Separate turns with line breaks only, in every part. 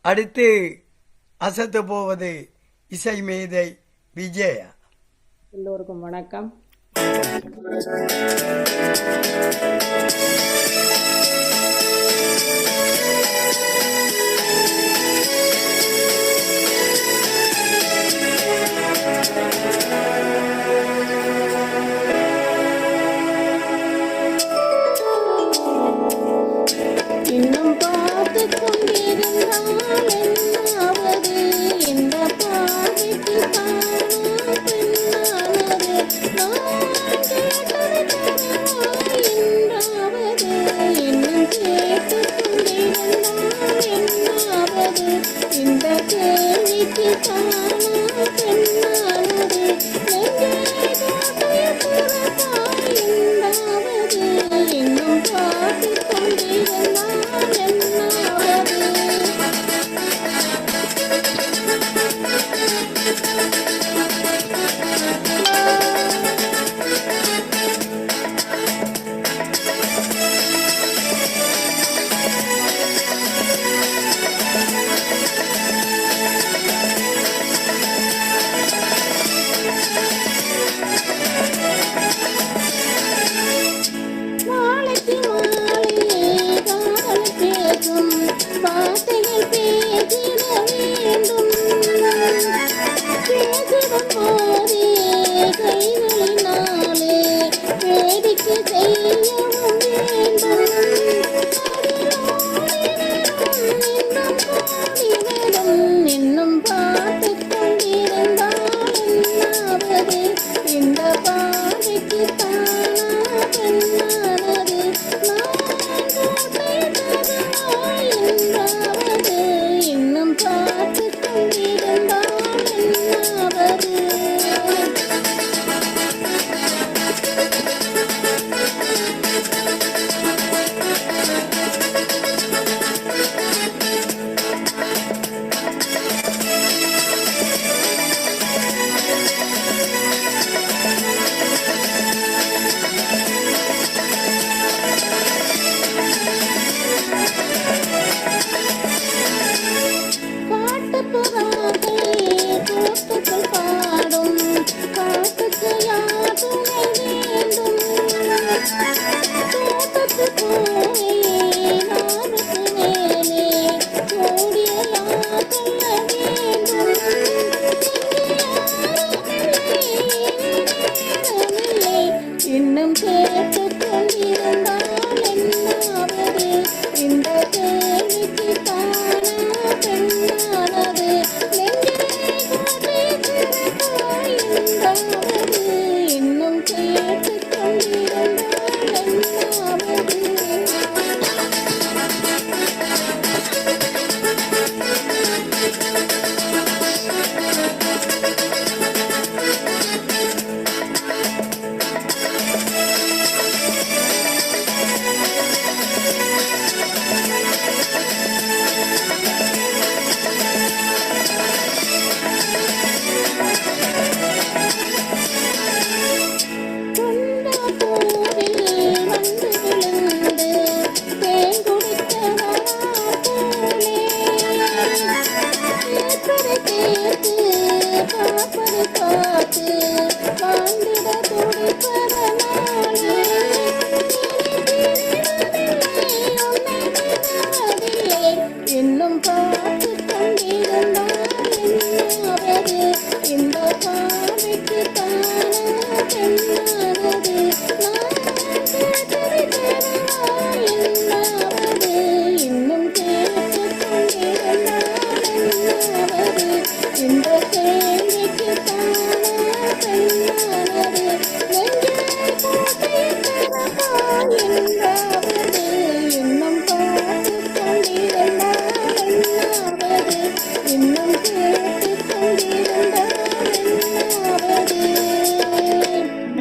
அடுத்து அசத்து போவது இசை மேதை விஜயா.
எல்லோருக்கும் வணக்கம். কি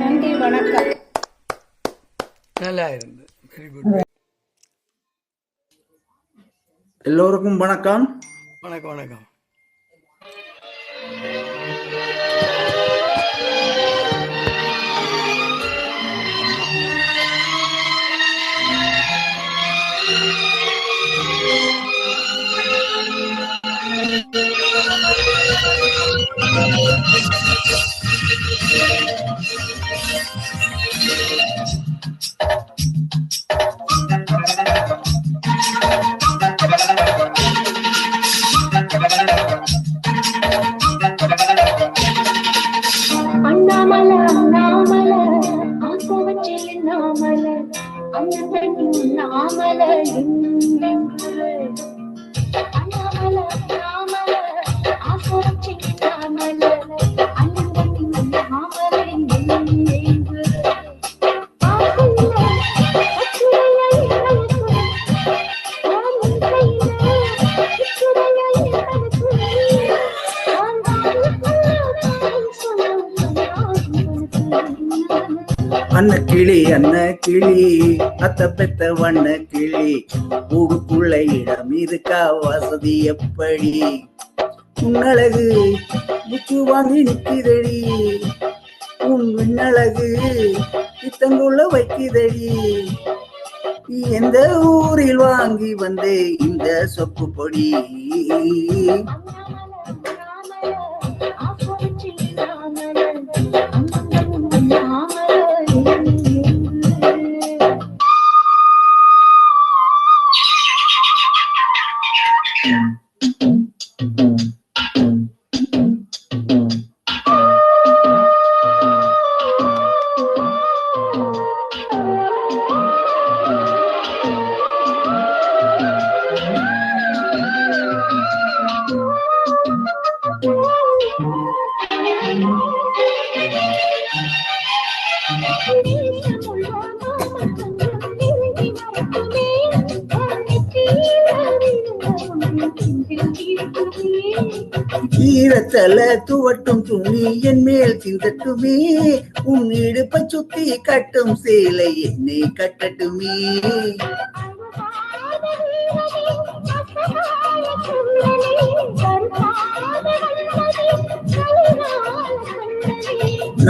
நன்றி வணக்கம்.
நல்லா இருந்தது
எல்லோருக்கும் வணக்கம்.
வணக்கம் வணக்கம்.
Thank you. கிளி அன்ன கிளி? அத்த பெத்த வண்ண கிளி. கூடுக்குள்ள இடம் இருக்கா? வசதி எப்படி? உன்னழகு முச்சு வாங்கி நிக்குதடி. உன் விண்ணழகு இத்தங்குள்ள வைக்குதடி. எந்த ஊரில் வாங்கி வந்தே இந்த சொப்பு பொடி? ஈரத்தல துவட்டும் துணி என் மேல் சிந்தட்டுமே. உன் இடுப்பை சுத்தி கட்டும் சேலை என்னை கட்டட்டுமே.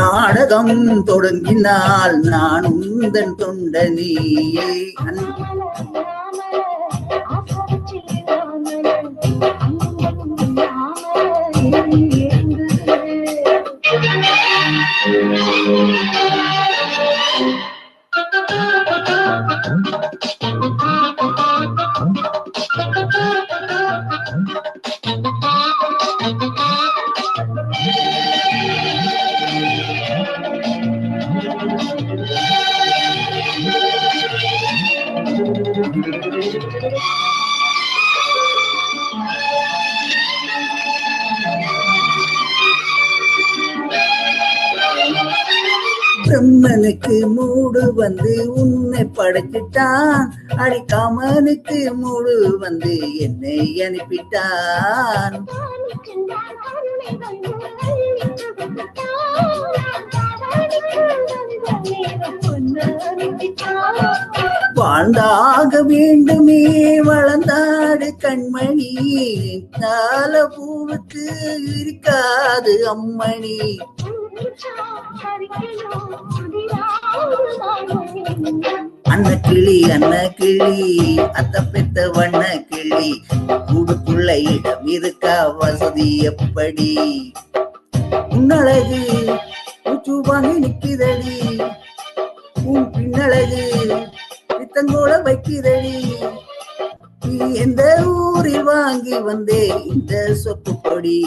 நாடகம் தொடங்கினால் நான் உந்தன் தொண்டனியே. Thank you. படைச்சிட்டான் அடிக்காமனுக்கு மூடு வந்து என்னை அனுப்பிட்டான். வாழ்ந்தாக வேண்டுமே வளர்ந்தாடு கண்மணி. நால பூவுக்கு இருக்காது அம்மணி. அன்ன கிளி அண்ண கிளி அத்த பெத்த வண்ண கிளி. கூடுக்குள்ள இடம் இருக்கா வசதி எப்படி? உன்னழகு உச்சு வாங்கி நிக்குதடி உன் பின்னழகு பித்தங்கோட வைக்குதடி. நீ எந்த ஊரில் வாங்கி வந்தே இந்த சொப்பு கொடி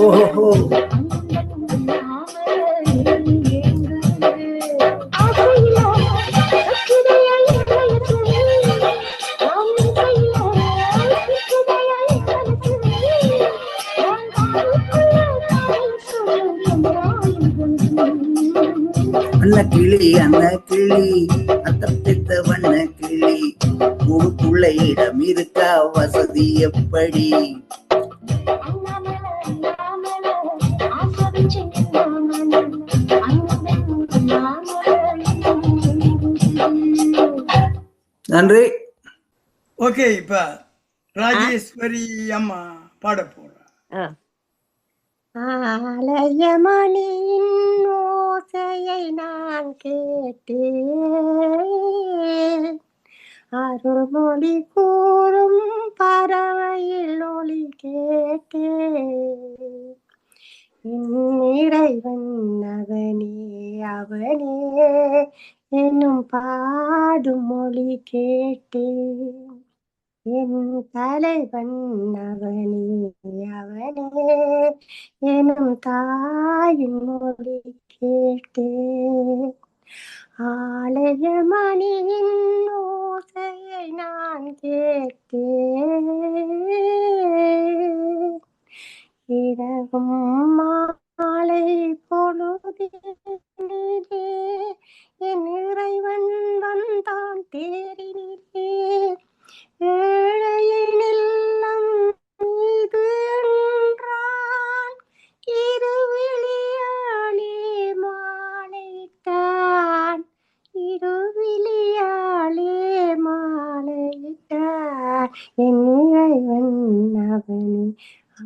ஓஹோ அன்ன கிளி அன்ன கிளி அத்த பெத்த வண்ண கிளி. முழுக்குள்ள இடம் இருக்கா வசதி எப்படி? நன்றி.
ஓகே இப்ப ராஜேஸ்வரி அம்மா பாட போறேன்
ஆலயமணியின் ஓசையை நான் கேட்டேன். அருள்மொழி கூறும் பறவையில் ஒளி கேட்டேன். இறைவன் அவனே அவனே. எனும் பாடும் மொழி கேட்டேன் என் தலைவன் அவனே அவனே. எனும் தாயின் மொழி கேட்டேன் ஆலய மணியின் ஓசையை நான் கேட்டேன். இரவும் மாலை பொழுது என் இறைவன் வந்தான் தேரினிலே. ஏழையின் இது என்றான் இருவிழியாலே மாலையிட்டான். இருவிழியாலே என் இறைவன் அவனே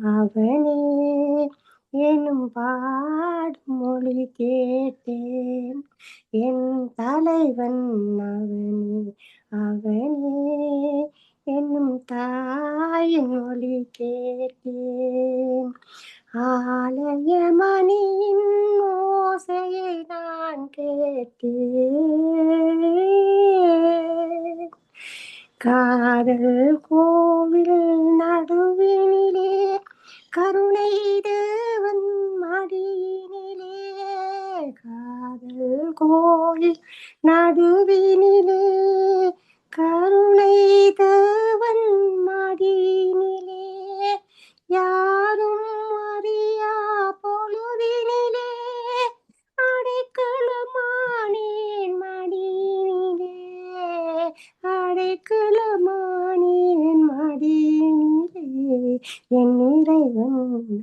அவனே. எனும் பாடும் மொழி கேட்டேன். என் தலைவன் அவனே அவனே. என்னும் தாயின் மொழி கேட்டேன். ஆலய மணியின் ஓசையை நான் கேட்டேன். காதல்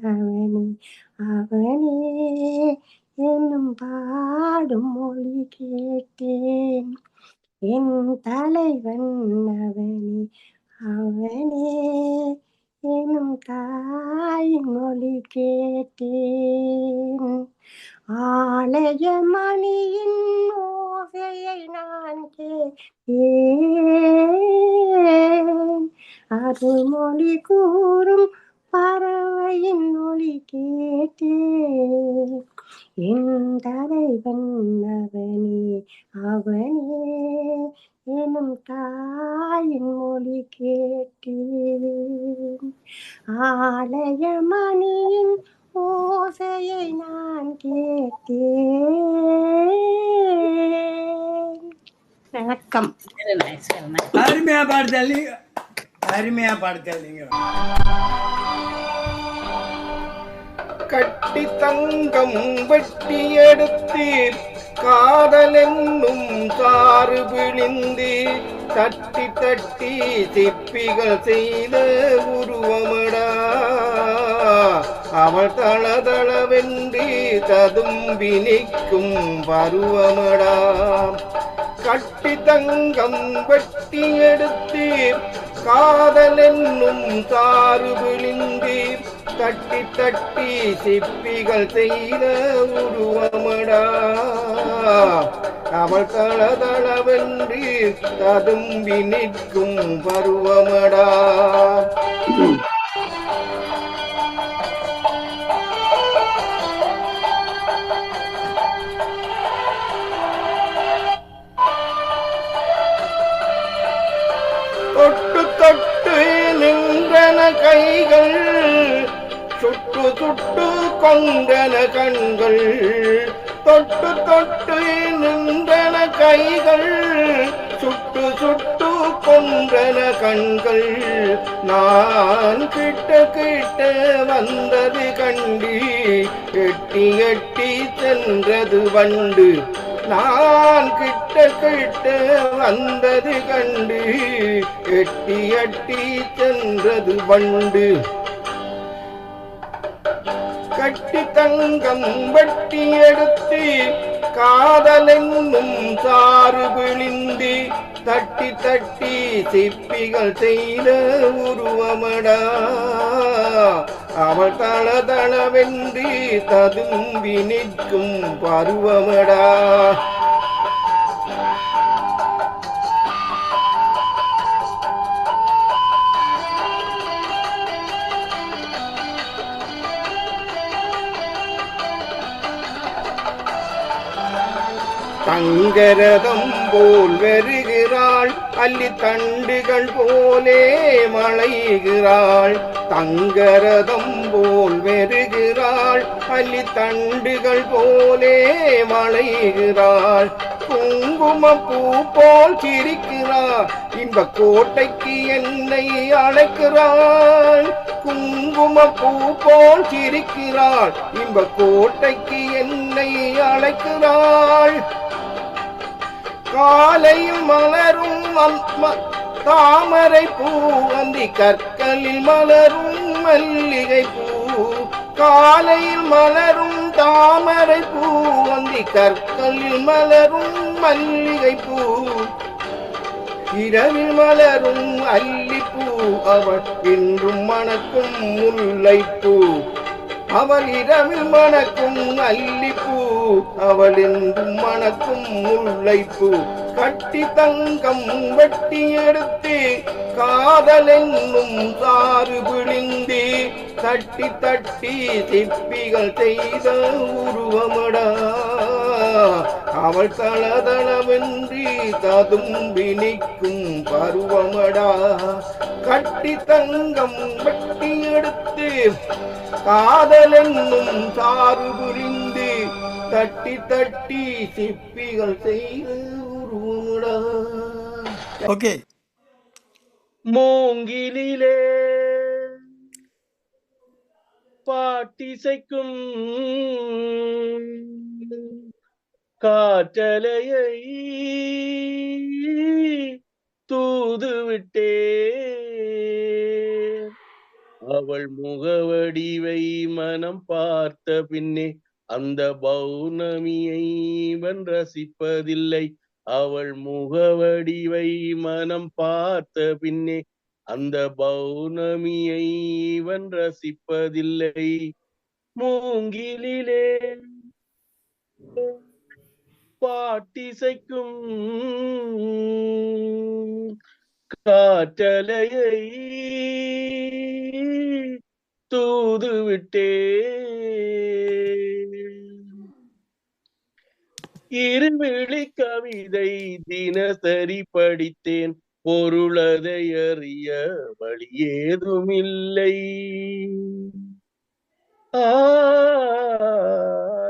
அவனே அவனே என்னும் பாடும் மொழி கேட்டேன். என் தலைவன் அவனே அவனே எனும் தாயின் மொழி கேட்டேன். ஆலய மணியின் ஓசையை நான் கேட்டேன். அது மொழி கூறும் பறவையின் மொழி கேட்டேன். என் தலைவன் அவனே அவனே எனும் தாயின் மொழி கேட்டேன். ஆலய மணியின் ஓசையை நான் கேட்டேன். வணக்கம்.
அருமையா பாடுதல் அருமையா பாடுதல் நீங்க
கட்டி தங்கம் வெட்டி எடுத்து காதல் என்னும் காறு விழிந்து தட்டி தட்டி சிப்பிகள் செய்த உருவமடா. அவள் தளதளவென்று ததும்பி நிற்கும் பருவமடா. கட்டி தங்கம் வெட்டி எடுத்தீர் காதல் என்னும் சாறு விழிந்து தட்டி தட்டி சிப்பிகள் செய்த உருவமடா. அவள் தளதளவென்று ததும்பி நிற்கும் பருவமடா. கைகள் சுட்டு சுட்டு கொண்டன கண்கள் தொட்டு தொட்டு நின்றன கைகள் சுட்டு சுட்டு கொன்றன கண்கள். நான் கிட்ட கிட்ட வந்தது கண்டி எட்டி எட்டி சென்றது வண்டு. நான் கிட்ட கிட்ட வந்தது கண்டு எட்டி எட்டி சென்றது வண்டு. கட்டி தங்கம் வட்டி எடுத்து காதலென்னும் சாறு விழிந்து தட்டி தட்டி சிப்பிகள் செய்த உருவமடா. அவள் தளதளவென்றி ததும்பி நிற்கும் பருவமடா. தங்கரதம் போல் வருகிறாள் அல்லி தண்டுகள் போலே மலைகிறாள். தங்கரதம் போல் வெறுகிறாள். அல்லி தண்டுகள் போலே மலைகிறாள். பூ போல் சிரிக்கிறாள். இன்ப கோட்டைக்கு என்னை அழைக்கிறாள். குங்கும பூ போல் சிரிக்கிறாள். இன்ப கோட்டைக்கு என்னை அழைக்கிறாள். காலையும் மலரும் தாமரை பூ அந்தி கற்களில் மலரும் மல்லிகை பூ. காலையில் மலரும் தாமரை பூ அந்தி கற்களில் மலரும் மல்லிகை பூ. இரவில் மலரும் அல்லிப்பூ அவள் என்றும் மணக்கும் முல்லைப்பூ. அவள் இரவில் மணக்கும் அல்லிப்பூ அவள் என்றும் மணக்கும் முல்லைப்பூ. கட்டி தங்கம் வெட்டி எடுத்து காதல் சாறு பிழிந்து தட்டி தட்டி சிற்பிகள் செய்த உருவமடா. அவள் தளதளவென்றி ததும்பி நிற்கும் பருவமடா. கட்டி தங்கம் வெட்டி எடுத்து காதல் சாறு புரிந்து தட்டி தட்டி சிப்பிகள் செய்து
ஓகே.
மூங்கிலே பாட்டிசைக்கும் காற்றலையை தூது விட்டே அவள் முகவடிவை மனம் பார்த்த பின்னே அந்த பௌர்ணமியை இவன் ரசிப்பதில்லை. அவள் முகவடிவை மனம் பார்த்த பின்னே அந்த பௌர்ணமியை இவன் ரசிப்பதில்லை. மூங்கிலே பாட்டிசைக்கும் காற்றலையை தூது விட்டே இருவிழி கவிதை தினசரி படித்தேன். பொருளதை அறிய வழி ஏதுமில்லை. ஆ,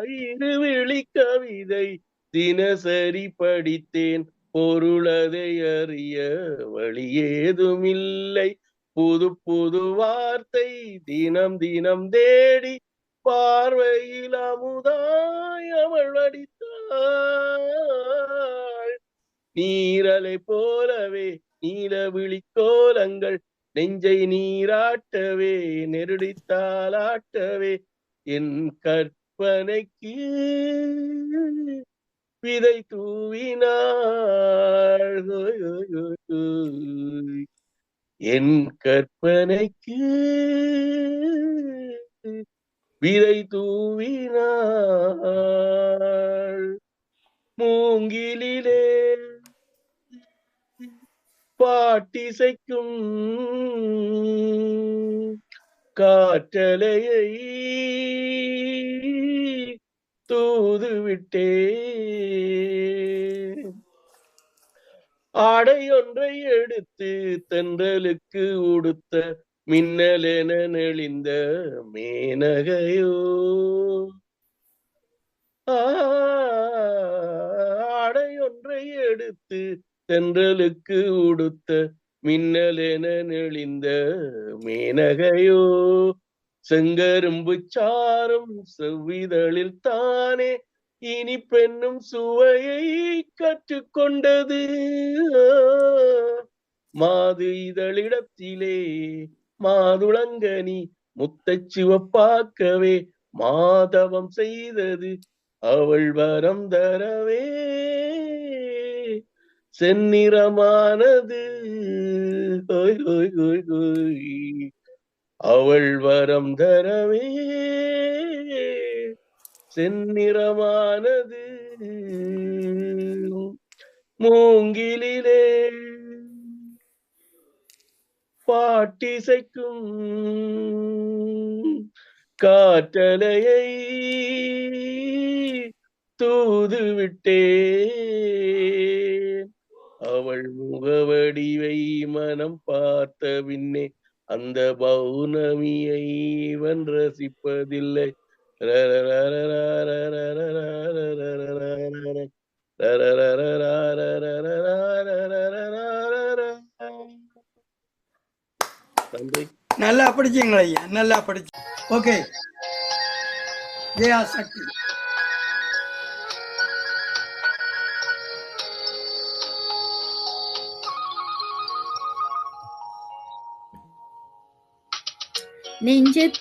இருவிழி கவிதை தினசரி படித்தேன். பொருளதை அறிய வழி ஏதுமில்லை. புது புது வார்த்தை தினம் தினம் தேடி பார்வையில் அமுதாய் அவள் அடித்த நீரலை போலவே நீல விழிக்கோலங்கள் நெஞ்சை நீராட்டவே நெருடித்தாலாட்டவே என் கற்பனைக்கு விதை தூவினாள். என் கற்பனைக்கு விதை தூவினாள். மூங்கிலே பாட்டிசைக்கும் காற்றலையை தூது விட்டே ஆடை ஒன்றை எடுத்து தென்றலுக்கு உடுத்த மின்னலென நெளிந்த மேனகையோ. ஆடையொன்றை எடுத்து தென்றலுக்கு உடுத்த மின்னலென நெளிந்த மேனகையோ. செங்கரும்பு சாரும் செவ்விதழில் தானே இனி பெண்ணும் சுவையை கற்றுக்கொண்டது. மாது இதழிடத்திலே மாதுளங்கனி முத்தச் சிவப்பாக்கவே மாதவம் செய்தது அவள் வரம் தரவே. செந்நிறமானது. அவள் வரம் தரவே. செந்நிறமானது. மூங்கிலே பாட்டிசைக்கும். காற்றலையை தூது விட்டேன் அவள் முகவடிவை மனம் பார்த்த பின்னே அந்த பௌர்ணமியை இவன் ரசிப்பதில்லை.
நல்லா படிச்சீங்களா ஐயா நல்லா படிச்சு
ओके ये आ सकती நெஞ்சத்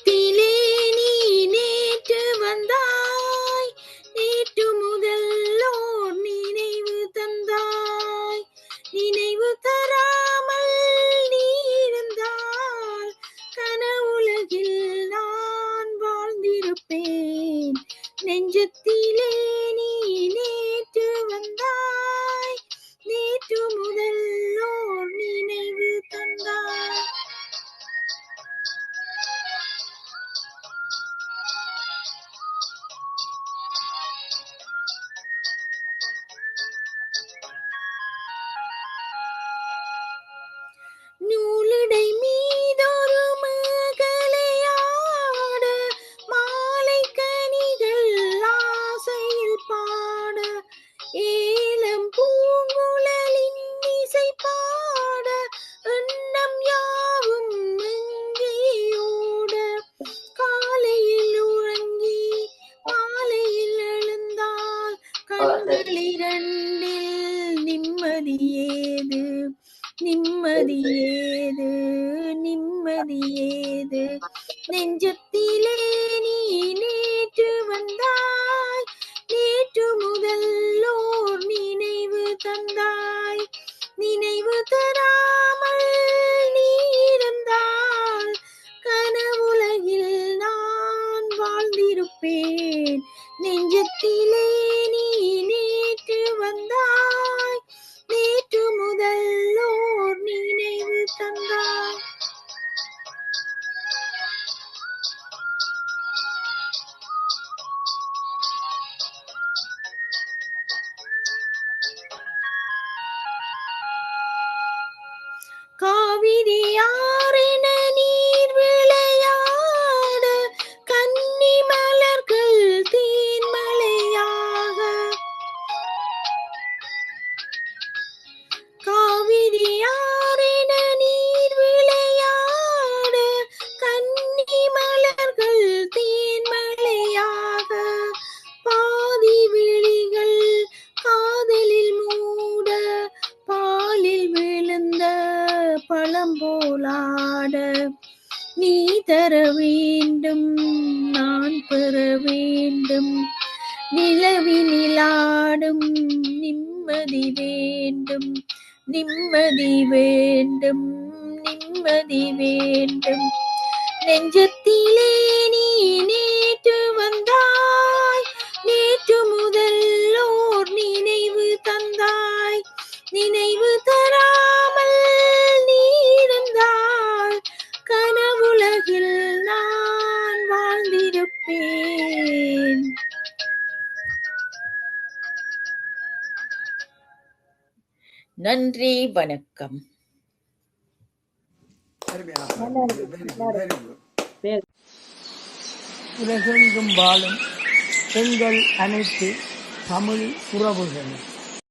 பகலிரண்டில் நிம்மதியேது? நிம்மதியேது? நிம்மதியேது? நெஞ்சத்திலே நீ நேற்று வந்தாய். COVID-19 நிம்மதி வேண்டும். நிம்மதி வேண்டும். நிம்மதி வேண்டும். நெஞ்சத்திலே நீ நேற்று வந்தாய். நேற்று முதல் ஓர் நினைவு தந்தாய். நினைவு தராமல் நீ கனவுலகில் நான் வாழ்ந்திருப்பேன். நன்றி வணக்கம்.
உலகெங்கும் வாழும் பெண்கள் அனைத்து தமிழ் உறவுகளும்.